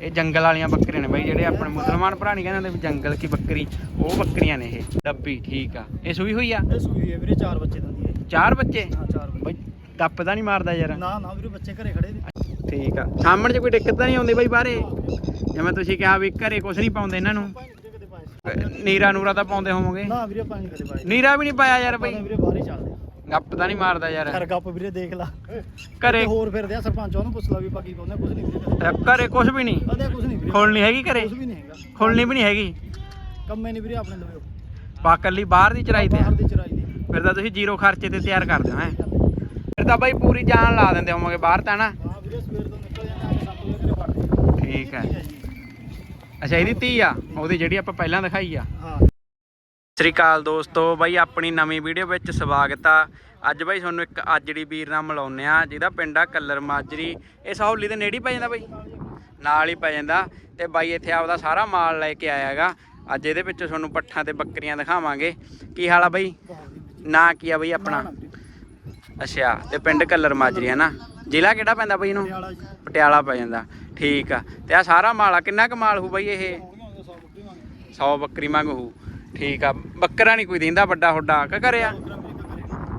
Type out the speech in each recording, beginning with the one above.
ਇਹ ਜੰਗਲ ਵਾਲੀਆਂ ਬੱਕਰੀਆਂ ਨੇ ਬਾਈ ਜਿਹੜੇ ਆਪਣੇ ਮੁਸਲਮਾਨ ਭਰਾ ਨਹੀਂ ਕਹਿੰਦੇ ਹੁੰਦੇ ਵੀ ਜੰਗਲ ਕੀ ਬੱਕਰੀ ਉਹ ਬੱਕਰੀਆਂ ਨੇ ਇਹ। ਡੱਬੀ ਠੀਕ ਆ। ਇਹ ਸੂਈ ਹੋਈ ਆ? ਇਹ ਸੂਈ ਹੈ ਵੀਰੇ ਚਾਰ ਬੱਚੇ ਦਿੰਦੀ ਹੈ ਚਾਰ ਬੱਚੇ? ਹਾਂ ਚਾਰ ਬੱਚੇ। ਬਾਈ ਗੱਪ ਤਾਂ ਨਹੀਂ ਮਾਰਦਾ ਯਾਰ। ਨਾ ਨਾ ਵੀਰੇ ਬੱਚੇ ਘਰੇ ਖੜੇ ਨੇ। ਠੀਕ ਆ। ਸਾਹਮਣੇ ਚ ਕੋਈ ਦਿੱਕਤ ਤਾਂ ਨਹੀਂ ਆਉਂਦੀ ਬਾਈ ਬਾਹਰੇ? ਜਿਵੇਂ ਤੁਸੀਂ ਕਿਹਾ ਵੀ ਘਰੇ ਕੁਝ ਨਹੀਂ ਪਾਉਂਦੇ ਇਹਨਾਂ ਨੂੰ। ਨੀਰਾ ਨੂਰਾ ਤਾਂ ਪਾਉਂਦੇ ਹੋਵੋਗੇ। ਨਾ ਵੀਰੇ ਪਾਣੀ ਕਦੇ ਪਾਏ। ਨੀਰਾ ਵੀ ਨਹੀਂ ਪਾਇਆ ਯਾਰ ਬਾਈ। ਵੀਰੇ ਬਾਹਰ ਹੀ ਚੱਲਦੇ ਗੱਪ ਤਾਂ ਨਹੀਂ ਮਾਰਦਾ ਯਾਰ। ਘਰ ਗੱਪ ਵੀਰੇ ਦੇਖ ਲਾ। ਘਰੇ ਹੋਰ ਫਿਰਦੇ ਆ ਸਰਪੰਚ ਉਹਨੂੰ ਪੁੱਛ ਲਾ ਵੀ ਬਾਕੀ ਪਾਉਂਦੇ ਕੁਝ ਨਹੀਂ ਵੀਰੇ ਘਰੇ ਕੁਝ ਵੀ ਨਹੀਂ। ਕਦੇ ਕੁਝ ਨਹੀਂ ਵੀਰੇ। ਖੋਲਣੀ ਹੈਗੀ ਘਰੇ? ਕੁਝ ਵੀ ਨਹੀਂ ਹੈਗਾ। ਖੋਲਣੀ ਵੀ ਨਹੀਂ ਹੈਗੀ? ਕੰਮੇ ਨਹੀਂ ਵੀਰੇ ਆਪਣੇ ਲਵੇ ਪਾ ਕੱਲੀ ਬਾਹਰ ਦੀ ਚਰਾਈ ਤੇ ਆ। ਬਾਹਰ ਦੀ ਚਰਾਈ ਦੀ ਫਿਰ ਤਾਂ ਤੁਸੀਂ ਜ਼ੀਰੋ ਖਰਚੇ ਤੇ ਤਿਆਰ ਕਰਦੇ ਹੋ ਹੈ? ਫਿਰ ਤਾਂ ਬਾਈ ਪੂਰੀ ਜਾਨ ਲਾ ਦਿੰਦੇ ਹੋਵੋਗੇ ਬਾਹਰ ਤਾਂ ਨਾ? ਹਾਂ ਵੀਰੇ ਸਵੇਰ ਤੋਂ ਨਿਕਲ ਜਾਂਦੇ ਆ 7 ਵਜੇ ਘਰੇ ਵੜਦੇ ਠੀਕ ਹੈ। ਅੱਛਾ ਇਹਦੀ 30 ਆ ਉਹਦੀ ਜਿਹੜੀ ਆਪਾਂ ਪਹਿਲਾਂ ਦਿਖਾਈ ਆ। ਹਾਂ। ਸ੍ਰੀ ਅਕਾਲ ਦੋਸਤੋ, ਬਾਈ ਆਪਣੀ ਨਵੀਂ ਵੀਡੀਓ ਵਿੱਚ ਸਵਾਗਤ ਆ। ਅੱਜ ਬਾਈ ਤੁਹਾਨੂੰ ਇੱਕ ਆਜੜੀ ਵੀਰ ਨਾਲ ਮਿਲਾਉਂਦੇ ਆ, ਜਿਹਦਾ ਪਿੰਡ ਆ ਕੱਲਰ ਮਾਜਰੀ। ਇਹ ਸਹੌਲੀ ਦੇ ਨੇੜੇ ਪੈ ਜਾਂਦਾ ਬਾਈ? ਨਾਲ ਹੀ ਪੈ ਜਾਂਦਾ। ਤੇ ਬਾਈ ਇੱਥੇ ਆਪਦਾ ਸਾਰਾ ਮਾਲ ਲੈ ਕੇ ਆਇਆ ਹੈਗਾ। ਅੱਜ ਇਹਦੇ ਵਿੱਚ ਤੁਹਾਨੂੰ ਪੱਠਾਂ ਤੇ ਬੱਕਰੀਆਂ ਦਿਖਾਵਾਂਗੇ। ਕੀ ਹਾਲ ਆ ਬਾਈ? ਨਾਂ ਕੀ ਆ ਬਾਈ ਆਪਣਾ? ਅੱਛਾ, ਤੇ ਪਿੰਡ ਕੱਲਰ ਮਾਜਰੀ ਹੈ ਨਾ? ਜ਼ਿਲ੍ਹਾ ਕਿਹੜਾ ਪੈਂਦਾ ਬਾਈ ਇਹਨੂੰ? ਪਟਿਆਲਾ ਪੈ ਜਾਂਦਾ। ਠੀਕ ਆ। ਤੇ ਆ ਸਾਰਾ ਮਾਲ ਆ, ਕਿੰਨਾ ਕੁ ਮਾਲ ਹੋਊ ਬਾਈ ਇਹ? ਹੋਣਗੇ 100 ਬੱਕਰੀ ਮੰਗਦੇ 100 ਬੱਕਰੀ ਮੰਗ ਹੋਊ। ਠੀਕ ਆ, ਬੱਕਰਾ ਨਹੀਂ ਕੋਈ ਦਿੰਦਾ ਵੱਡਾ ਹੁੱਡਾ, ਕਿ ਘਰੇ ਆ?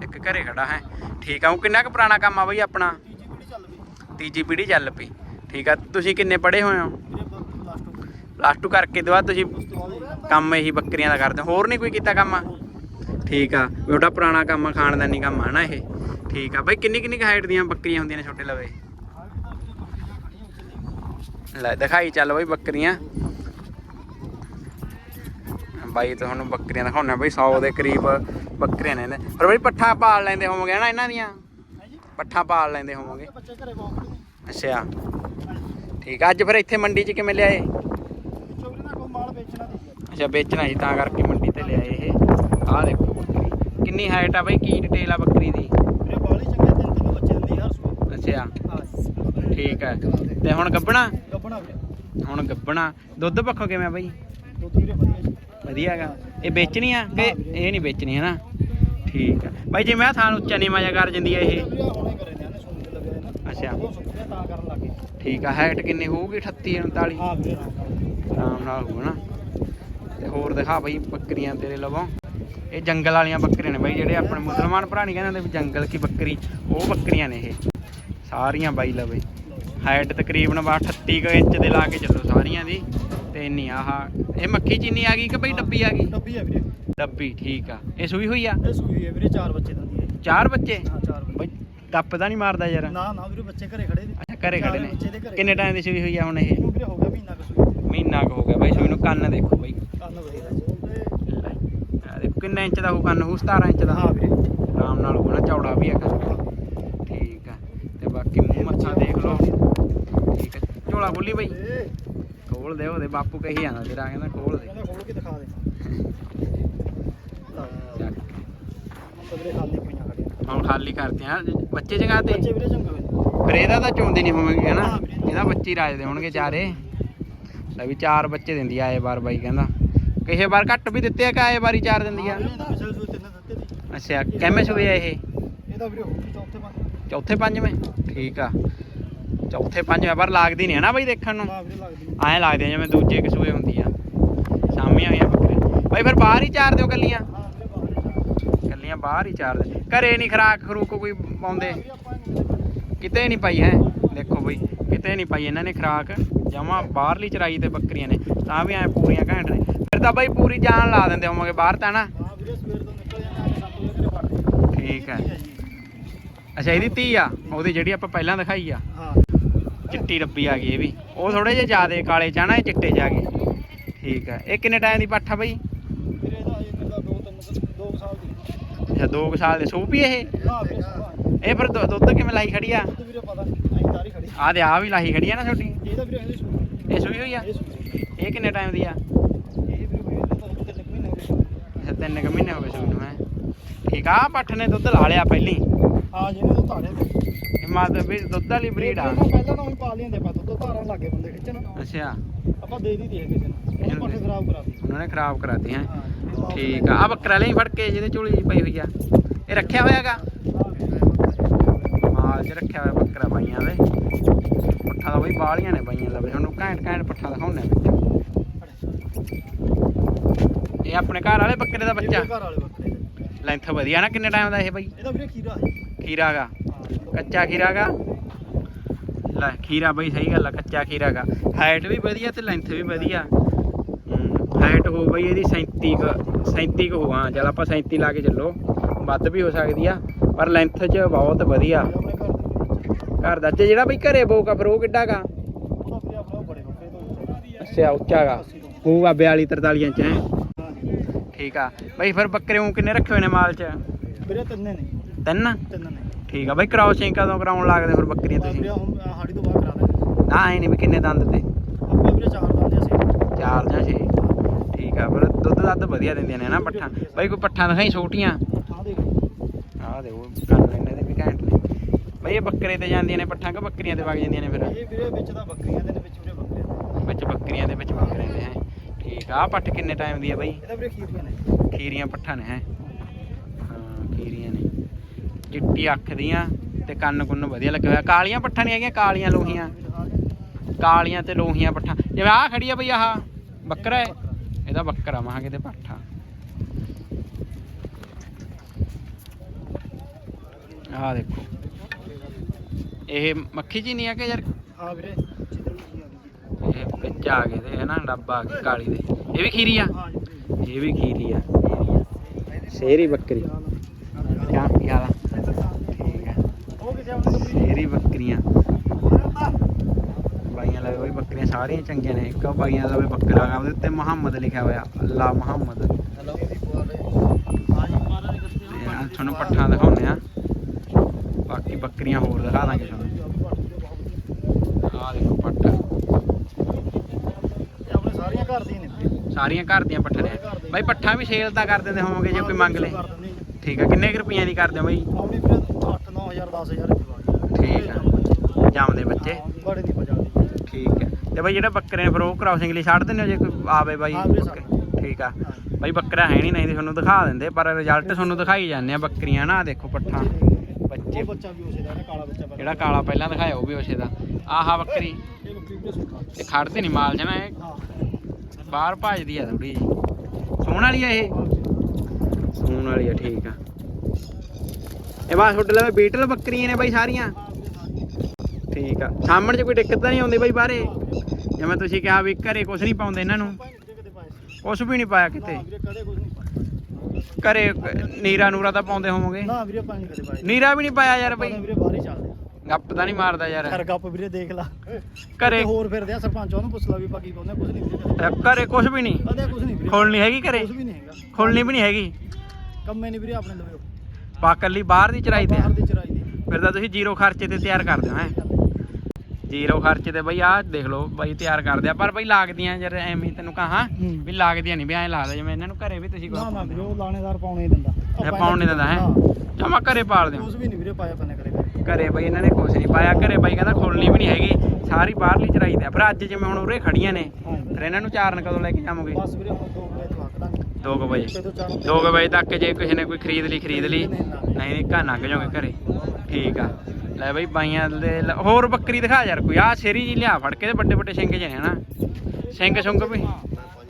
ਇੱਕ ਘਰੇ ਖੜਾ ਹੈ। ਠੀਕ ਆ, ਉਹ ਕਿੰਨਾ ਕੁ ਪੁਰਾਣਾ ਕੰਮ ਆ ਬਈ ਆਪਣਾ? ਤੀਜੀ ਪੀੜੀ ਚੱਲ ਪਈ। ਠੀਕ ਆ, ਤੁਸੀਂ ਕਿੰਨੇ ਪੜ੍ਹੇ ਹੋਏ ਹੋ? ਪਲੱਸ 2 ਕਰਕੇ ਤੋਂ ਬਾਅਦ ਤੁਸੀਂ ਕੰਮ ਇਹੀ ਬੱਕਰੀਆਂ ਦਾ ਕਰਦੇ ਹੋਰ ਨਹੀਂ ਕੋਈ ਕੀਤਾ ਕੰਮ? ਠੀਕ ਆ ਵੀ ਪੁਰਾਣਾ ਕੰਮ, ਖਾਨਦਾਨੀ ਕੰਮ ਆ ਨਾ ਇਹ। ਠੀਕ ਆ, ਬਈ ਕਿੰਨੀ ਕਿੰਨੀ ਹਾਈਟ ਦੀਆਂ ਬੱਕਰੀਆਂ ਹੁੰਦੀਆਂ ਨੇ ਛੋਟੇ ਲਵੇ? ਲੈ, ਦਿਖਾਈ ਚੱਲ ਬਈ ਬੱਕਰੀਆਂ। ਬਾਈ ਤੁਹਾਨੂੰ ਬੱਕਰੀਆਂ ਦਿਖਾਉਣਾ ਬਈ 100 ਦੇ ਕਰੀਬ ਬੱਕਰੀਆਂ ਨੇ। ਪਰ ਬਈ ਪੱਠਾ ਪਾਲ ਲੈਂਦੇ ਹੋਵੋਗੇ ਨਾ ਇਹਨਾਂ ਦੀਆਂ? ਪੱਠਾ ਪਾਲ ਲੈਂਦੇ ਹੋਵੋਗੇ। ਬੱਚੇ ਘਰੇ ਅੱਛਾ। ਠੀਕ ਅੱਜ ਫਿਰ ਇੱਥੇ ਮੰਡੀ 'ਚ ਕਿਵੇਂ ਲਿਆਏ? ਕੋਈ ਮਾਲ ਵੇਚਣਾ ਅੱਛਾ ਵੇਚਣਾ ਸੀ ਤਾਂ ਕਰਕੇ ਮੰਡੀ ਤੇ ਲਿਆਏ ਇਹ। ਆਹ ਦੇਖੋ ਬੱਕਰੀ। ਕਿੰਨੀ ਹਾਈਟ ਆ ਬਈ ਕੀ ਡਿਟੇਲ ਆ ਬੱਕਰੀ ਦੀ? ਵੀਰੇ ਬਾਲੀ ਚੰਗੇ ਤਿੰਨ ਤਿੰਨ ਬੱਚੇ ਦਿੰਦੀ ਹਰ ਸੂਏ। ਅੱਛਾ। ਠੀਕ ਹੈ ਤੇ ਹੁਣ ਗੱਬਣਾ ਗੱਬਣਾ ਹੁਣ ਗੱਬਣਾ ਦੁੱਧ ਪੱਖੋਂ ਕਿਵੇਂ ਆ ਬਈ? ਦੁੱਧ ਵੀਰੇ ਵਧੀਆ ਵਧੀਆ ਹੈਗਾ ਇਹ ਵੇਚਣੀ ਆ ਕਿ ਇਹ ਨਹੀਂ ਵੇਚਣੀ ਹੈ ਨਾ ਠੀਕ ਆ। ਬਾਈ, ਜੇ ਮੈਂ ਥਾਂ ਉੱਚਾ ਨੀਵਾਂ ਜਿਹਾ ਕਰ ਜਾਂਦੀ ਆ ਇਹ। ਅੱਛਾ। ਠੀਕ ਆ ਹਾਈਟ ਕਿੰਨੀ ਹੋਊਗੀ? 38 39 ਆਰਾਮ ਨਾਲ ਹੋਊਗਾ ਨਾ ਤੇ ਹੋਰ ਦਿਖਾ ਬਈ ਬੱਕਰੀਆਂ ਤੇਰੇ ਲਵੋਂ। ਇਹ ਜੰਗਲ ਵਾਲੀਆਂ ਬੱਕਰੀਆਂ ਨੇ ਬਾਈ, ਜਿਹੜੇ ਆਪਣੇ ਮੁਸਲਮਾਨ ਭਰਾ ਨਹੀਂ ਕਹਿੰਦੇ ਵੀ ਜੰਗਲ ਕੀ ਬੱਕਰੀ, ਉਹ ਬੱਕਰੀਆਂ ਨੇ ਇਹ। ਸਾਰੀਆਂ ਬਾਈ ਲਵੇ। ਹਾਈਟ ਤਕਰੀਬਨ ਬਾ 38 ਕੁ ਇੰਚ ਦੇ ਲਾ ਕੇ ਚੱਲੋ ਸਾਰੀਆਂ ਦੀ। ਤੇ ਇੰਨੀ ਆਹ ਇਹ ਮੱਖੀ ਚੀਨੀ ਆ ਗਈ ਕਿ ਬਈ ਡੱਬੀ ਆ ਗਈ? ਡੱਬੀ ਹੈ ਵੀਰੇ। ਡੱਬੀ ਠੀਕ ਆ। ਇਹ ਸੂਈ ਹੋਈ ਆ? ਇਹ ਸੂਈ ਹੈ ਵੀਰੇ ਚਾਰ ਬੱਚੇ ਦਿੰਦੀ ਹੈ ਚਾਰ ਬੱਚੇ? ਹਾਂ ਚਾਰ ਬੱਚੇ। ਬਈ ਤਾਂ ਨਹੀਂ ਮਾਰਦਾ ਯਾਰ। ਨਾ ਨਾ ਵੀਰੇ ਬੱਚੇ ਘਰੇ ਖੜੇ ਨੇ। ਅੱਛਾ ਘਰੇ ਖੜੇ ਨੇ। ਕਿੰਨੇ ਟਾਈਮ ਦੀ ਸੂਈ ਹੋਈ ਆ ਹੁਣ ਇਹ? ਵੀਰੇ ਹੋ ਗਿਆ ਮਹੀਨਾ ਕੁ ਸੂਈ। ਮਹੀਨਾ ਕੁ ਹੋ ਗਿਆ ਬਾਈ ਸੂਈ ਨੂੰ ਕੰਨ ਦੇਖੋ ਬਾਈ। ਕੰਨ ਵਧੀਆ ਦੇਖੋ ਕਿੰਨਾ ਇੰਚ ਦਾ ਹੋਊ ਕੰਨ ਹੋਊ? 17 ਇੰਚ ਦਾ? ਹਾਂ ਵੀਰੇ। ਆਰਾਮ ਨਾਲ ਹੋਣਾ ਚੌੜਾ ਵੀ ਹੈ। ਕਰਕੇ ਠੀਕ ਆ। ਤੇ ਬਾਕੀ ਮੂੰਹ ਮੱਥਾ ਦੇਖ ਲਓ। ਠੀਕ ਹੈ ਝੋਲਾ ਖੋਲੀ ਬਈ। ਖੋਲ ਦੇ ਉਹਦੇ ਬਾਪੂ ਕਹੀ ਜਾਂਦਾ ਤੇਰਾ ਕਹਿੰਦਾ ਖੋਲ ਦੇ। ਕਹਿੰਦਾ ਖੋਲ ਕੇ ਦਿਖਾ ਦੇ। ਚੱਕ। ਹੁਣ ਖਾਲੀ ਪਈਆਂ ਖੜੀਆਂ। ਹੁਣ ਖਾਲੀ ਕਰਦੇ ਆ ਬੱਚੇ ਜਗਾ ਤੇ ਬੱਚੇ ਵੀਰੇ ਚੰਗੇ ਹੋਏ। ਫਿਰ ਇਹਦਾ ਤਾਂ ਚੋਂਦੇ ਨਹੀਂ ਹੋਣਗੇ ਹਨਾ। ਇਹਦਾ ਬੱਚੇ ਹੀ ਰਾਜਦੇ ਹੋਣਗੇ ਚਾਰੇ। ਲੈ ਵੀ ਚਾਰ ਬੱਚੇ ਦਿੰਦੀ ਆਏ ਵਾਰ ਬਾਈ ਕਹਿੰਦਾ। ਕਿਸੇ ਵਾਰ ਘੱਟ ਵੀ ਦਿੱਤੇ ਆ ਕਿ ਆਏ ਵਾਰੀ ਚਾਰ ਦਿੰਦੀ ਆ? ਅੱਛਾ ਕਿਵੇਂ ਸੂਏ ਆ ਇਹ? ਇਹਦਾ ਵੀਰੇ ਚੌਥੇ ਚੌਥੇ ਪੰਜਵੇਂ? ਠੀਕ ਆ। ਚੌਥੇ ਪੰਜਵੇਂ ਪਰ ਲੱਗਦੀ ਨਹੀਂ ਹੈ ਨਾ ਬਾਈ ਦੇਖਣ ਨੂੰ। ਐਂ ਲੱਗਦੇ ਜਿਵੇਂ ਦੂਜੇ ਕਸੂਏ ਹੁੰਦੀ ਆ। ਸਾਹਮਣੇ ਆਈਆਂ ਬੱਕਰੀਆਂ। ਬਾਈ ਫਿਰ ਬਾਹਰ ਹੀ ਚਾਰ ਦਿਓ ਕੱਲੀਆਂ ਕੱਲੀਆਂ ਬਾਹਰ ਹੀ ਚਾਰ ਦੇ ਘਰੇ ਨਹੀਂ ਖਰਾਕ ਖਰੂਕ ਕੋਈ ਪਾਉਂਦੇ। ਕਿਤੇ ਨਹੀਂ ਪਾਈ ਹੈ। ਦੇਖੋ ਬਈ ਕਿਤੇ ਨਹੀਂ ਪਾਈ ਇਹਨਾਂ ਨੇ ਖਰਾਕ। ਜਮਾ ਬਾਹਰਲੀ ਚਰਾਈ ਤੇ ਬੱਕਰੀਆਂ ਨੇ। ਤਾਂ ਵੀ ਐ ਪੂਰੀਆਂ ਘੈਂਟ ਨੇ। ਫਿਰ ਤਾਂ ਬਾਈ ਪੂਰੀ ਜਾਨ ਲਾ ਦਿੰਦੇ ਹੋਵਾਂਗੇ ਬਾਹਰ ਤਾਂ ਨਾ। ਹਾਂ ਵੀਰੇ ਸਵੇਰ ਤੋਂ ਨਿਕਲ ਜਾਂਦੇ ਆ 7 ਵਜੇ ਘਰੇ ਵੜਦੇ ਠੀਕ ਹੈ। ਅੱਛਾ ਇਹਦੀ 30 ਆ। ਉਹਦੀ ਜਿਹੜੀ ਆਪਾਂ ਪਹਿਲਾਂ ਦਿਖਾਈ ਆ। ਹਾਂ। ਚਿੱਟੀ ਡੱਬੀ ਆ ਗਈ ਇਹ ਵੀ। ਉਹ ਥੋੜੇ ਜਿਹੇ ਜ਼ਿਆਦੇ ਕਾਲੇ ਚ ਆ ਨਾ ਇਹ ਚਿੱਟੇ ਜਾ ਗਏ। ਠੀਕ ਹੈ ਇਹ ਕਿੰਨੇ ਟਾਈਮ ਦੀ ਪੱਠ ਆ ਬਈ? ਵੀਰੇ ਇਹਦਾ ਇਹ ਕਿੰਨਾ ਦੋ ਤਿੰਨ ਦੋ ਕੁ ਸਾਲ ਦੀ। ਅੱਛਾ 2 ਸਾਲ ਦੇ। ਸੂਪ ਇਹ? ਹਾਂ ਵੀਰੇ ਸੁਭਾਅ। ਇਹ ਫਿਰ ਦੁ- ਦੁੱਧ ਕਿਵੇਂ ਲਾਈ ਖੜੀ ਆ? ਦੁੱਧ ਵੀਰੇ ਪਤਾ ਨਹੀਂ ਅਸੀਂ ਤਾਰੀ ਖੜੀ। ਆ ਦੇ ਆ ਵੀ ਲਾਈ ਖੜੀ ਆ ਨਾ ਛੋਟੀ। ਇਹਦਾ ਵੀਰੇ ਹਲੇ ਸੂਈ ਇਹ ਸੂਈ ਹੋਈ ਆ? ਇਹ ਕਿੰਨੇ ਟਾਈਮ ਦੀ ਆ? ਇਹ ਵੀਰੇ ਹੋਈ ਤਾਂ ਤਿੰਨ ਕੁ ਮਹੀਨੇ ਹੋ ਗਏ ਅੱਛਾ ਤਿੰਨ ਕੁ ਮਹੀਨੇ ਹੋ ਗਏ ਸੂਈ ਨੂੰ ਹੈ। ਠੀਕ ਆ ਆਹ ਪੱਠ ਨੇ ਦੁੱਧ ਲਾ ਲਿਆ ਪਹਿਲੀ। ਹਾਂ ਜਿਹਨੇ ਤੇ ਇਹ ਮਾਦ ਵੀ ਦੁੱਧ ਵਾਲੀ ਬਰੀਡ ਆ। ਪਹਿਲਾਂ ਤਾਂ ਉਹੀ ਪਾ ਲਿਆਂਦੇ ਪਾ ਦੁੱਧ ਧਾਰਾਂ ਲੱਗੇ ਬੰਦੇ ਖਿੱਚਣ ਅੱਛਾ। ਆਪਾਂ ਦੇ ਦੀ ਦੇ ਕਿਸੇ ਨੂੰ। ਉਹ ਪੱਠੇ ਖਰਾਬ ਕਰਾ ਦਿੱਤੀ। ਉਹਨਾਂ ਨੇ ਖਰਾਬ ਕਰਾਤੀ ਹੈ। ਹਾਂ ਠੀਕ ਆ। ਆ ਬੱਕਰਾ ਲਈ ਫੜ ਕੇ ਜਿਹਦੇ ਝੋਲੀ ਪਈ ਹੋਈ ਆ। ਇਹ ਰੱਖਿਆ ਹੋਇਆਗਾ ਮਾਲ 'ਚ ਰੱਖਿਆ ਹੋਇਆ ਬੱਕਰਾ ਬਾਈਆਂ ਦੇ। ਪੱਠਾ ਤਾਂ ਬਈ ਬਾਲੀਆਂ ਨੇ ਬਾਈਆਂ ਲਵੇ ਤੁਹਾਨੂੰ ਘੈਂਟ ਘੈਂਟ ਪੱਠਾ ਦਿਖਾਉਣੇ ਇਹ ਆਪਣੇ ਘਰ ਵਾਲੇ ਬੱਕਰੇ ਦਾ ਬੱਚਾ? ਘਰ ਵਾਲੇ ਬੱਕਰੇ। ਦੇ। ਲੈਂਥ ਵਧੀਆ ਨਾ ਕਿੰਨੇ ਟਾਈਮ ਦਾ ਇਹ ਬਾਈ? ਇਹਦਾ ਵੀਰੇ ਖੀਰਾ ਹੈ। ਖੀਰਾ ਗਾ ਹਾਂ ਕੱਚਾ ਖੀਰਾ ਗਾ। ਲੈ ਖੀਰਾ ਬਈ ਸਹੀ ਗੱਲ ਆ ਕੱਚਾ ਖੀਰਾ ਗਾ। ਹਾਈਟ ਵੀ ਵਧੀਆ ਤੇ ਲੈਂਥ ਵੀ ਵਧੀਆ। ਹਾਈਟ ਹੋ ਬਈ ਇਹਦੀ 37 ਕੁ 37 ਕੁ ਹੋ ਹਾਂ ਚਲ ਆਪਾਂ 37 ਲਾ ਕੇ ਚੱਲੋ। ਵੱਧ ਵੀ ਹੋ ਸਕਦੀ ਆ ਪਰ ਲੈਂਥ 'ਚ ਬਹੁਤ ਵਧੀਆ। ਘਰ ਦੇ ਤੇ ਜਿਹੜਾ ਬਈ ਘਰੇ ਬੋਕਾ ਫਿਰ ਉਹ ਕਿੱਡਾ ਗਾ? ਉਹ ਅੱਛਾ ਉੱਚਾ ਗਾ। 80 ਤੋਂ ਹੋਊਗਾ 42 43 ਇੰਚ ਹੈ। ਠੀਕ ਆ। ਬਈ ਫਿਰ ਬੱਕਰੇ ਉਹ ਕਿੰਨੇ ਰੱਖੇ ਹੋਏ ਨੇ ਮਾਲ 'ਚ? ਵੀਰੇ ਤਿੰਨੇ ਨੇ। ਤਿੰਨ? ਤਿੰਨ ਨੇ। ਠੀਕ ਆ ਬਈ ਕ੍ਰਾਸਿੰਗ ਕਦੋਂ ਕਰਾਉਣ ਲੱਗਦੇ ਫਿਰ ਬੱਕਰੀਆਂ ਤੁਸੀਂ? ਹੁਣ ਹਾੜੀ ਤੋਂ ਬਾਅਦ ਕਰਾ ਦੇਣੇ ਨਾ ਐ ਨਹੀਂ ਵੀ ਕਿੰਨੇ ਦੰਦ ਤੇ? ਆਪਾਂ ਵੀਰੇ ਚਾਰ ਦੰਦੇ ਅਸੀਂ ਚਾਰ ਜਾਂ ਛੇ। ਠੀਕ ਆ ਫਿਰ ਦੁੱਧ ਦੱਧ ਵਧੀਆ ਦਿੰਦੀਆਂ ਨੇ ਨਾ ਪੱਠਾਂ। ਬਈ ਕੋਈ ਪੱਠਾਂ ਦਿਖਾਈ ਛੋਟੀਆਂ? ਠਾਂ ਦੇ ਉਹ ਕੰਨ ਇਹਨਾਂ ਦੇ ਵੀ ਘੈਂਟ ਨੇ। ਬਈ ਇਹ ਬੱਕਰੇ ਤੇ ਜਾਂਦੀਆਂ ਨੇ ਪੱਠਾਂ ਕਿ ਬੱਕਰੀਆਂ ਤੇ ਵਗ ਜਾਂਦੀਆਂ ਨੇ ਫਿਰ? ਇਹ ਵੀਰੇ ਵਿੱਚ ਤਾਂ ਬੱਕਰੀਆਂ ਦੇ ਨੇ ਵਿੱਚ ਵੀਰੇ ਬੱਕਰੇ ਵਿੱਚ ਬੱਕਰੀਆਂ ਦੇ ਵਿੱਚ ਬੱਕਰੇ ਦੇ ਹੈ। ਠੀਕ ਆ ਪੱਠ ਕਿੰਨੇ ਟਾਈਮ ਦੀ ਆ ਬਈ? ਇਹਦਾ ਵੀਰੇ ਖੀਰੀਆਂ ਨੇ। ਖੀਰੀਆਂ ਪੱਠਾਂ ਨੇ ਹੈ। ਹਾਂ ਖੀਰੀਆਂ ਨੇ। ਚਿੱਟੀ ਅੱਖ ਦੀਆਂ ਤੇ ਕੰਨ ਕੁੰਨ ਵਧੀਆ ਲੱਗੇ ਹੋਇਆ ਕਾਲੀਆਂ ਪੱਠਾਂ ਨਹੀਂ ਹੈਗੀਆਂ ਕਾਲੀਆਂ ਲੋਹੀਆਂ। ਕਾਲੀਆਂ ਤੇ ਲੋਹੀਆਂ ਪੱਠਾਂ। ਜਿਵੇਂ ਆਹ ਖੜੀ ਆ ਬਈ ਆਹ ਬੱਕਰਾ ਹੈ। ਇਹਦਾ ਬੱਕਰਾ ਮਹਾਂ ਕਿਤੇ ਪੱਠਾ। ਆਹ ਦੇਖੋ। ਇਹ ਮੱਖੀ ਜੀ ਨਹੀਂ ਆ ਕਿ ਯਾਰ? ਹਾਂ ਵੀਰੇ ਇਹ ਵਿੱਚ ਆ ਗਏ ਤੇ ਹੈ ਨਾ ਡੱਬਾ ਕਾਲੀ ਦੇ। ਇਹ ਵੀ ਖੀਰੀ ਆ? ਇਹ ਵੀ ਖੀਰੀ ਆ। ਸ਼ੇਰੀ ਬੱਕਰੀ। ਕਿਆ ਕੀ ਹਾਲ ਆ ਠੀਕ ਹੈ ਉਹ ਕਿਸੇ ਆਪਣੇ ਤੋਂ ਸ਼ੇਰੀ ਬੱਕਰੀਆਂ। ਬਾਈਆਂ ਲਵੇ ਬਈ ਬੱਕਰੀਆਂ ਸਾਰੀਆਂ ਚੰਗੀਆਂ ਨੇ। ਇੱਕ ਬਾਈਆਂ ਲਵੇ ਬੱਕਰਾ ਗਾ ਉਹਦੇ ਉੱਤੇ ਮੁਹੰਮਦ ਲਿਖਿਆ ਹੋਇਆ ਅੱਲਾ ਮੁਹੰਮਦ। ਤੁਹਾਨੂੰ ਪੱਠਾਂ ਦਿਖਾਉਂਦੇ ਆ ਬਾਕੀ ਬੱਕਰੀਆਂ ਹੋਰ ਦਿਖਾ ਦਾਂਗੇ ਤੁਹਾਨੂੰ। ਆਹ ਦੇਖੋ ਪੱਠ। ਇਹ ਆਪਣੇ ਸਾਰੀਆਂ ਘਰ ਦੀਆਂ ਨੇ ਵੀਰੇ ਸਾਰੀਆਂ ਘਰ ਦੀਆਂ ਪੱਠਾਂ ਨੇ। ਬਾਈ ਪੱਠਾਂ ਵੀ ਸੇਲ ਤਾਂ ਕਰ ਦਿੰਦੇ ਹੋਵੋਗੇ ਜੇ ਕੋਈ ਮੰਗ ਲੇ। ਠੀਕ ਆ ਕਿੰਨੇ ਕੁ ਰੁਪਈਆਂ ਦੀ ਕਰਦੇ ਹੋ ਬਾਈ? ਆਪਣੀ ਵੀਰੇ 8 9000 10000 ਰੁਪਏ। ਠੀਕ ਆ। ਜੰਮਦੇ ਬੱਚੇ। ਬੜੇ ਦੀ ਬਜਾਦੀ ਠੀਕ ਹੈ ਤੇ ਬਾਈ ਜਿਹੜੇ ਬੱਕਰੇ ਨੇ ਫਿਰ ਉਹ ਕ੍ਰਾਸਿੰਗ ਲਈ ਛੱਡ ਦਿੰਦੇ ਹੋ ਜੇ ਕੋਈ ਆਵੇ ਬਾਈ ਬੱਕਰੇ। ਠੀਕ ਆ। ਬਾਈ ਬੱਕਰਾ ਹੈ ਨਹੀਂ ਨਹੀਂ ਤੇ ਤੁਹਾਨੂੰ ਦਿਖਾ ਦਿੰਦੇ ਪਰ ਰਿਜ਼ਲਟ ਤੁਹਾਨੂੰ ਦਿਖਾਈ ਜਾਂਦੇ ਆ ਬੱਕਰੀਆਂ ਨਾ ਆਹ ਦੇਖੋ ਪੱਠਾਂ। ਬੱਚੇ। ਉਹ ਬੱਚਾ ਵੀ ਉਸੇ ਦਾ ਹੈ ਕਾਲਾ ਬੱਚਾ ਪਹਿਲਾਂ। ਜਿਹੜਾ ਕਾਲਾ ਪਹਿਲਾਂ ਦਿਖਾਇਆ ਉਹ ਵੀ ਉਸੇ ਦਾ। ਆਹਾ ਬੱਕਰੀ। ਇਹ ਬੱਕਰੀ ਵੀਰੇ ਸੁੱਕਾ ਤੇ ਖੜਦੇ ਨਹੀਂ ਮਾਲ ਜਨਾ ਇਹ। ਹਾਂ। ਬਾਹਰ ਭੱਜਦੀ ਆ ਥੋੜੀ ਜੀ ਸੋਹਣ ਵਾਲੀ ਆ ਇਹ? ਸੋਹਣ ਵਾਲੀ ਆ ਠੀਕ ਆ। ਇਹ ਬਸ ਤੁਹਾਡੇ ਲਵੇ ਬੀਟਲ ਬੱਕਰੀਆਂ ਨੇ ਬਾਈ ਸਾਰੀਆਂ। ਠੀਕ ਆ। ਸਾਹਮਣੇ ਚ ਕੋਈ ਦਿੱਕਤ ਤਾਂ ਨਹੀਂ ਆਉਂਦੀ ਬਾਈ ਬਾਹਰੇ? ਜਿਵੇਂ ਤੁਸੀਂ ਕਿਹਾ ਵੀ ਘਰੇ ਕੁਝ ਨਹੀਂ ਪਾਉਂਦੇ ਇਹਨਾਂ ਨੂੰ। ਕੁਝ ਵੀ ਨਹੀਂ ਪਾਇਆ ਕਿਤੇ। ਘਰੇ ਨੀਰਾ ਨੂਰਾ ਤਾਂ ਪਾਉਂਦੇ ਹੋਵੋਗੇ? ਨਾ ਵੀਰੇ ਪਾਣੀ ਕਦੇ ਪਾਏ। ਨੀਰਾ ਵੀ ਨਹੀਂ ਪਾਇਆ ਯਾਰ ਬਾਈ। ਤਾਂ ਵੀਰੇ ਬਾਹਰ ਹੀ ਚੱਲਦੇ ਆ। ਗੱਪ ਤਾਂ ਨਹੀਂ ਮਾਰਦਾ ਯਾਰ। ਘਰ ਗੱਪ ਵੀਰੇ ਦੇਖ ਲਾ। ਘਰੇ ਹੋਰ ਫਿਰਦੇ ਆ ਸਰਪੰਚ ਉਹਨੂੰ ਪੁੱਛ ਲਾ ਵੀ ਬਾਕੀ ਕੋਨੇ ਕੁਝ ਨਹੀਂ ਵੀਰੇ ਘਰੇ ਕੁਝ ਵੀ ਨਹੀਂ। ਕਦੇ ਕੁਝ ਨਹੀਂ ਵੀਰੇ। ਖੋਲਣੀ ਹੈਗੀ ਘਰੇ? ਕੁਝ ਵੀ ਨਹੀਂ ਹੈਗਾ। ਖੋਲਣੀ ਵੀ ਨਹੀਂ ਹੈਗੀ? ਕੰਮੇ ਨਹੀਂ ਵੀਰੇ ਆਪਣੇ ਲਵੇ ਪਾ ਕੱਲੀ ਬਾਹਰ ਦੀ ਚਰਾਈ ਤੇ ਆ। ਬਾਹਰ ਦੀ ਚਰਾਈ ਦੀ ਫਿਰ ਤਾਂ ਤੁਸੀਂ ਜ਼ੀਰੋ ਖਰਚੇ ਤੇ ਤਿਆਰ ਕਰਦੇ ਹੋ ਹੈ। ਜ਼ੀਰੋ ਖਰਚੇ ਤੇ ਬਈ ਆਹ ਦੇਖ ਲਓ ਬਾਈ ਤਿਆਰ ਕਰਦੇ ਆ ਪਰ ਬਈ ਲੱਗਦੀਆਂ ਯਾਰ ਐਵੇਂ ਤੈਨੂੰ ਕਹਾਂ ਹੂੰ। ਵੀ ਲੱਗਦੀਆਂ ਨਹੀਂ ਵੀ ਐਂ ਲੱਗਦਾ ਜਿਵੇਂ ਇਹਨਾਂ ਨੂੰ ਘਰੇ ਵੀ ਤੁਸੀਂ ਨਾ ਨਾ ਵੀਰੇ ਉਹ ਲਾਣੇਦਾਰ ਪਾਉਣੇ ਹੀ ਦਿੰਦਾ। ਇਹ ਪਾਉਣ ਨਹੀਂ ਦਿੰਦਾ ਹੈ। ਜਮਾ ਘਰੇ ਪਾਲਦੇ ਹੋ ਕੁਝ ਵੀ ਨਹੀਂ ਵੀਰੇ ਪਾਇਆ ਪੰਨੇ ਕਰੇ ਕਰੇ ਘਰੇ ਬਈ ਇਹਨਾਂ ਨੇ ਕੁਛ ਨਹੀਂ ਪਾਇਆ ਘਰੇ ਬਾਈ ਕਹਿੰਦਾ ਖੋਲਣੀ ਵੀ ਨਹੀਂ ਹੈਗੀ ਸਾਰੀ ਬਾਹਰਲੀ ਚਰਾਈ ਤੇ ਆ। ਫਿਰ ਅੱਜ ਜਿਵੇਂ ਹੁਣ ਉਰੇ ਖੜੀਆਂ ਨੇ ਫਿਰ ਇਹਨਾਂ ਨੂੰ ਚਾਰਨ ਕਦੋਂ ਲੈ ਕੇ ਜਾਵੋਗੇ? ਬਸ ਵੀਰੇ ਹੁਣ 2 ਵਜੇ ਤੋਂ ਹੱਕ ਦਾਂਗੇ 2 ਵਜੇ। ਤੇ ਤੋਂ ਚਾਰ 2 ਵਜੇ ਤੱਕ ਜੇ ਕਿਸੇ ਨੇ ਕੋਈ ਖਰੀਦ ਲਈ ਖਰੀਦ ਲਈ ਨਹੀਂ ਨਹੀਂ ਘਾ ਲੰਘ ਜਾਓਗੇ ਘਰੇ। ਠੀਕ ਆ। ਲੈ ਬਈ ਬਾਈਆਂ ਦੇ ਹੋਰ ਬੱਕਰੀ ਦਿਖਾ ਯਾਰ ਕੋਈ। ਆ ਸ਼ੇਰੀ ਜੀ ਲਿਆ ਫੜ ਕੇ ਤੇ ਵੱਡੇ ਵੱਡੇ ਸਿੰਘ ਜਿਹੇ ਨੇ ਹਨਾ? ਸਿੰਘ ਸੁੰਗ ਵੀ।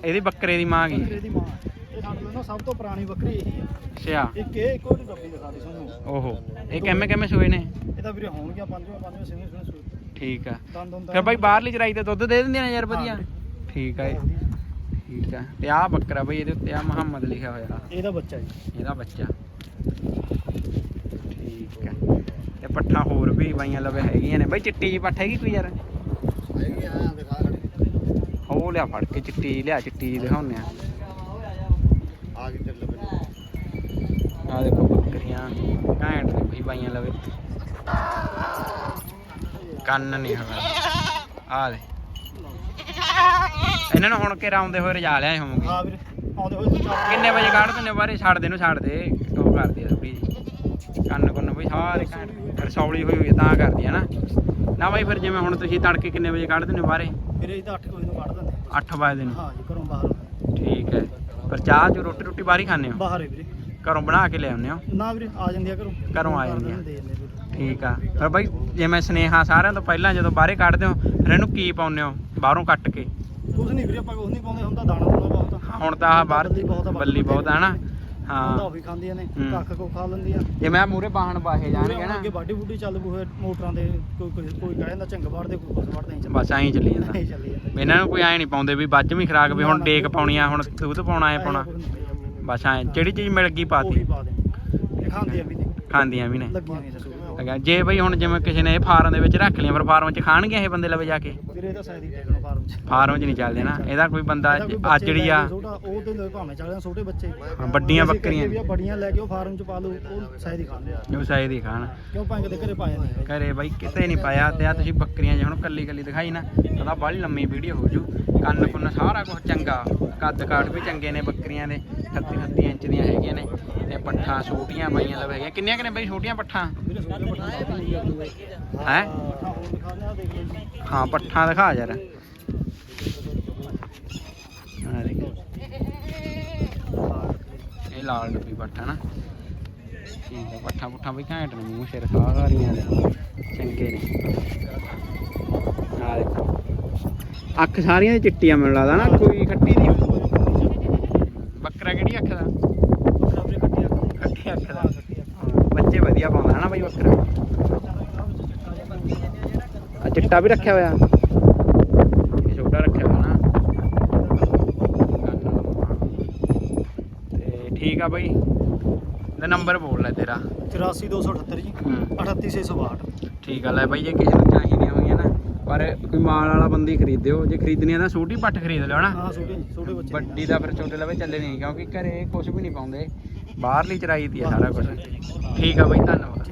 ਇਹਦੀ ਬੱਕਰੇ ਦੀ ਮਾਂ ਗਈ ਬੱਕਰੇ ਦੀ ਮਾਂ। ਇਹ ਸਾਡੇ ਕੋਲ ਨਾ ਸਭ ਤੋਂ ਪੁਰਾਣੀ ਬੱਕਰੀ ਇਹੀ ਆ। ਅੱਛਾ। ਇੱਕ ਇਹ ਇੱਕ ਗੱਬੀ ਦਿਖਾ ਦੇ ਸਾਨੂੰ ਓਹੋ। ਇਹ ਕਿਵੇਂ ਕਿਵੇਂ ਸੂਏ ਨੇ? ਇਹ ਤਾਂ ਵੀਰੇ ਹੋਣਗੀਆਂ ਪੰਜਵੇਂ ਪੰਜਵੇਂ ਛੇਵੇਂ ਸੂਏ। ਠੀਕ ਆ। ਦੰਦ ਫਿਰ ਬਾਈ ਬਾਹਰਲੀ ਚਰਾਈ ਤੇ ਦੁੱਧ ਦੇ ਦਿੰਦੀਆਂ ਨੇ ਯਾਰ ਵਧੀਆ। ਹਾਂ। ਠੀਕ ਆ ਇਹ। ਠੀਕ ਆ। ਤੇ ਆਹ ਬੱਕਰਾ ਬਈ ਇਹਦੇ ਉੱਤੇ ਆ ਮੁਹੰਮਦ ਲਿਖਿਆ ਹੋਇਆ। ਇਹਦਾ ਬੱਚਾ ਜੀ। ਇਹਦਾ ਬੱਚਾ। ਠੀਕ ਹੈ ਤੇ ਪੱਠਾ ਹੋਰ ਵੀ ਬਾਈਆਂ ਲਵੇ ਹੈਗੀਆਂ ਨੇ। ਬਾਈ ਚਿੱਟੀ ਜੀ ਪੱਠ ਹੈਗੀ ਕੋਈ ਯਾਰ? ਹੈਗੀ ਆ ਦਿਖਾ ਖੜੀ ਉਹ ਲਿਆ ਫੜ ਕੇ ਚਿੱਟੀ ਜਿਹੀ ਲਿਆ ਚਿੱਟੀ ਜੀ ਦਿਖਾਉਂਦੇ ਆ। ਆ ਕੇ ਚੱਲ ਪਏ ਆ ਦੇਖੋ ਬੱਕਰੀਆਂ ਘੈਂਟ ਨੇ ਬਈ ਬਾਈਆਂ ਲਵੇ। ਕੰਨ ਨਹੀਂ ਹਵਾ ਆ ਦੇ। ਇਹਨਾਂ ਨੂੰ ਹੁਣ ਕਿਹੜਾ ਆਉਂਦੇ ਹੋਏ ਰਜਾ ਲਿਆਏ ਹੋਵਾਂਗੇ ਹਾਂ ਵੀਰੇ ਆਉਂਦੇ ਹੋਏ ਕਿੰਨੇ ਵਜੇ ਕੱਢ ਦਿੰਦੇ ਹੋ? ਬਾਰੇ ਛੱਡ ਦੇ ਨੂੰ ਛੱਡ ਦੇ। ਉਹ ਕਰਦੀ ਆ ਥੋੜੀ ਜੀ ਕੰਨ ਕੁੰਨ ਬਈ ਸਾਰੇ ਘੈਂਟ। ਰਸੌਲੀ ਹੋਈ ਹੋਈ ਤਾਂ ਕਰਦੀ ਆ ਨਾ। ਨਾ ਬਾਈ ਫਿਰ ਜਿਵੇਂ ਹੁਣ ਤੁਸੀਂ ਤੜਕੇ ਕਿੰਨੇ ਵਜੇ ਕੱਢ ਦਿੰਦੇ ਹੋ ਬਾਰੇ ਵੀਰੇ ਇਹ ਤਾਂ 8 ਵਜੇ ਨੂੰ ਕੱਢ ਦਿੰਦੇ 8 ਵਜੇ ਨੂੰ ਹਾਂ ਜੀ ਘਰੋਂ ਬਾਹਰ। ਠੀਕ ਹੈ। ਪਰ ਚਾਹ ਚ ਰੋਟੀ ਰੋਟੀ ਬਾਹਰ ਹੀ ਖਾਂਦੇ ਹੋ? ਬਾਹਰ ਹੈ ਵੀਰੇ। ਘਰੋਂ ਬਣਾ ਕੇ ਲੈ ਆਉਂਦੇ ਹੋ? ਨਾ ਵੀਰੇ ਆ ਜਾਂਦੀ ਆ ਘਰੋਂ। ਘਰੋਂ ਆ ਜਾਂਦੀ ਆ। ਠੀਕ ਆ। ਪਰ ਬਾਈ ਜਿਵੇਂ ਸਨੇਹਾ ਸਾਰਿਆਂ ਤੋਂ ਪਹਿਲਾਂ ਜਦੋਂ ਬਾਹਰੇ ਕੱਢਦੇ ਹੋ ਫਿਰ ਇਹਨੂੰ ਕੀ ਪਾਉਂਦੇ ਹੋ? ਬਾਹਰੋਂ ਕੱਟ ਕੇ। ਕੁਝ ਨਹੀਂ ਵੀਰੇ ਆਪਾਂ ਕੁਝ ਨਹੀਂ ਪਾਉਂਦੇ ਹੁੰਦਾ ਦਾਣਾ ਦੂਣਾ ਬਹੁਤ ਹੁਣ ਤਾਂ ਆਹ ਬਾਹਰ ਬੱਲੀ ਬਹੁਤ ਆ, ਬੱਲੀ ਬਹੁਤ ਆ ਹਨਾ ਹੁੰਦਾ ਹਾਂ। ਉਹ ਵੀ ਖਾਂਦੀਆਂ ਨੇ ਹੂੰ। ਕੱਖ ਕੋ ਖਾ ਲੈਂਦੀਆਂ ਜੇ ਮੈਂ ਮੂਰੇ ਬਾਹਣ ਬਾਹੇ ਜਾਣਗੇ ਨਾ। ਅੱਗੇ ਬਾਡੀ ਬੂਡੀ ਚੱਲ ਪੂਏ ਮੋਟਰਾਂ ਦੇ ਕੋਈ ਕੋਈ ਕੋਈ ਕਹਿ ਜਾਂਦਾ ਝੰਗ ਵੜਦੇ ਕੋਈ ਕੁਛ ਵੜਦੇ ਨਹੀਂ ਬਸ ਐਂ ਚੱਲੀ ਜਾਂਦਾ। ਨਹੀਂ ਚੱਲੀ ਜਾਂਦਾ। ਇਹਨਾਂ ਨੂੰ ਕੋਈ ਐਂ ਨਹੀਂ ਪਾਉਂਦੇ ਵੀ ਵੱਜਵੀਂ ਖਰਾਕ ਵੀ ਹੁਣ ਡੇਕ ਪਾਉਣੀ ਆ ਹੁਣ ਦੁੱਧ ਪਾਉਣਾ ਐ ਪਾਉਣਾ। ਬਸ ਐਂ ਜਿਹੜੀ ਚੀਜ਼ ਮਿਲ ਗਈ ਉਹੀ ਪਾਤੀ ਪਾ ਦੇ ਇਹ ਖਾਂਦੀਆਂ ਵੀ ਨੇ। ਖਾਂਦੀਆਂ ਵੀ ਨੇ। ਲੱਗੀਆਂ ਨਹੀਂ ਸਸੂ ਹੈਗਾ। ਜੇ ਬਈ ਹੁਣ ਜਿਵੇਂ ਕਿਸੇ ਨੇ ਇਹ ਫਾਰਮ ਦੇ ਵਿੱਚ ਰੱਖ ਲਿਆ ਪਰ ਫਾਰਮ 'ਚ ਖਾਣਗੇ ਇਹ ਬੰਦੇ ਲਵੇ ਜਾ ਕੇ? ਵੀਰੇ ਇਹਦਾ ਸਾਈਜ਼ ਹੀ ਦੇਖਣਾ ਫਾਰਮ ਚ। ਫਾਰਮ 'ਚ ਨਹੀਂ ਚੱਲਦੇ ਨਾ। ਇਹਦਾ ਕੋਈ ਬੰਦਾ ਆਜੜੀ ਆ ਕੇ ਛੋਟਾ ਉਹ ਤੇ ਲੈ ਭਾਵੇਂ ਚੱਲ ਜਾਣ ਛੋਟੇ ਬੱਚੇ। ਹਾਂ, ਵੱਡੀਆਂ ਬੱਕਰੀਆਂ। ਬੜੀਆਂ ਲੈ ਕੇ ਉਹ ਫਾਰਮ ਚ ਪਾ ਲਓ ਉਹ ਸਾਈਜ਼ ਹੀ ਖਾਣ। ਕਿਉਂ ਘਰੇ ਪਾ ਜਾਂਦੇ ਘਰੇ ਬਾਈ ਕਿਤੇ ਨਹੀਂ ਪਾਇਆ ਤੇ ਆ ਤੁਸੀਂ ਬੱਕਰੀਆਂ ਜੇ ਹੁਣ ਕੱਲੀ ਕੱਲੀ ਦਿਖਾਈ ਨਾ ਉਹਦਾ ਬਾਹਲੀ ਲੰਮੀ ਵੀਡੀਓ ਹੋ ਜੂ। ਕੰਨ ਕੁੰਨ ਸਾਰਾ ਕੁਝ ਚੰਗਾ। ਕੱਦ ਕਾਠ ਵੀ ਚੰਗੇ ਨੇ ਬੱਕਰੀਆਂ ਦੇ। 38 38 ਇੰਚ ਦੀਆਂ ਹੈਗੀਆਂ ਨੇ। ਤੇ ਪੱਠਾ, ਛੋਟੀਆਂ ਬਾਈਆਂ ਲਵੇ ਹੈਗੀਆਂ ਕਿੰਨੀਆਂ ਕਿਨੇ ਬਈ, ਛੋਟੀਆਂ ਪੱਠਾਂ? ਹੈ? ਹਾਂ ਹੋਰ ਦਿਖਾਉਂਦੇ ਪੱਠਾਂ ਦਿਖਾ ਯਾਰ। ਇਹ ਲਾਲ ਡੱਬੀ ਪੱਠਾ ਨਾ। ਠੀਕ ਹੈ ਪੱਠਾ ਪੁੱਠਾਂ ਵੀ ਘੈਂਟ ਨੇ ਮੂੰਹ ਸਿਰ ਸਾਰੀਆਂ ਦੇ ਚੰਗੇ ਨੇ। ਆ ਦੇਖੋ। ਅੱਖ ਸਾਰੀਆਂ ਦੀ ਚਿੱਟੀਆਂ ਮੈਨੂੰ ਲੱਗਦਾ ਨਾ, ਕੋਈ ਖੱਟੀ ਦੀ ਬੱਕਰਾ ਕਿਹੜੀ ਅੱਖ ਦਾ ਬੱਕਰਾ ਵੀਰੇ ਕੱਟੀ ਆ ਖੱਟੀ ਅੱਖ ਦਾ ਕੱਟੀ ਆ ਬੱਚੇ ਵਧੀਆ ਪਾਉਂਦਾ ਹੈ ਨਾ ਬਈ ਬੱਕਰਾ ਆ ਚਿੱਟਾ ਵੀ ਰੱਖਿਆ ਹੋਇਆ। ਇਹ ਛੋਟਾ ਰੱਖਿਆ ਹੋਇਆ ਨਾ। ਤੇ ਠੀਕ ਆ ਬਈ। ਤੇ ਨੰਬਰ ਬੋਲ ਲੈ ਤੇਰਾ। 84278 ਜੀ। ਹੂੰ। 38662 ਠੀਕ ਆ ਲੈ ਬਈ ਜੇ ਕਿਸੇ ਨੂੰ ਚਾਹੀਦੀਆਂ ਹੋਈਆਂ ਨਾ ਪਰ ਕੋਈ ਮਾਲ ਵਾਲਾ ਬੰਦੀ ਖਰੀਦਿਓ। ਜੇ ਖਰੀਦਣੀ ਆ ਤਾਂ ਛੋਟੀ ਪੱਠ ਖਰੀਦ ਲਿਓ ਨਾ। ਹਾਂ ਛੋਟੇ ਛੋਟੇ ਬੱਚੇ ਨੇ। ਵੱਡੀ ਦਾ ਫਿਰ ਛੋਟੇ ਲਵੇ ਚੱਲੇ ਨਹੀਂ ਕਿਉਂਕਿ ਘਰੇ ਕੁਝ ਵੀ ਨਹੀਂ ਪਾਉਂਦੇ। ਬਾਹਰਲੀ ਚਰਾਈ ਦੀ ਆ ਸਾਰਾ ਕੁਝ ਠੀਕ ਆ ਬਈ ਧੰਨਵਾਦ।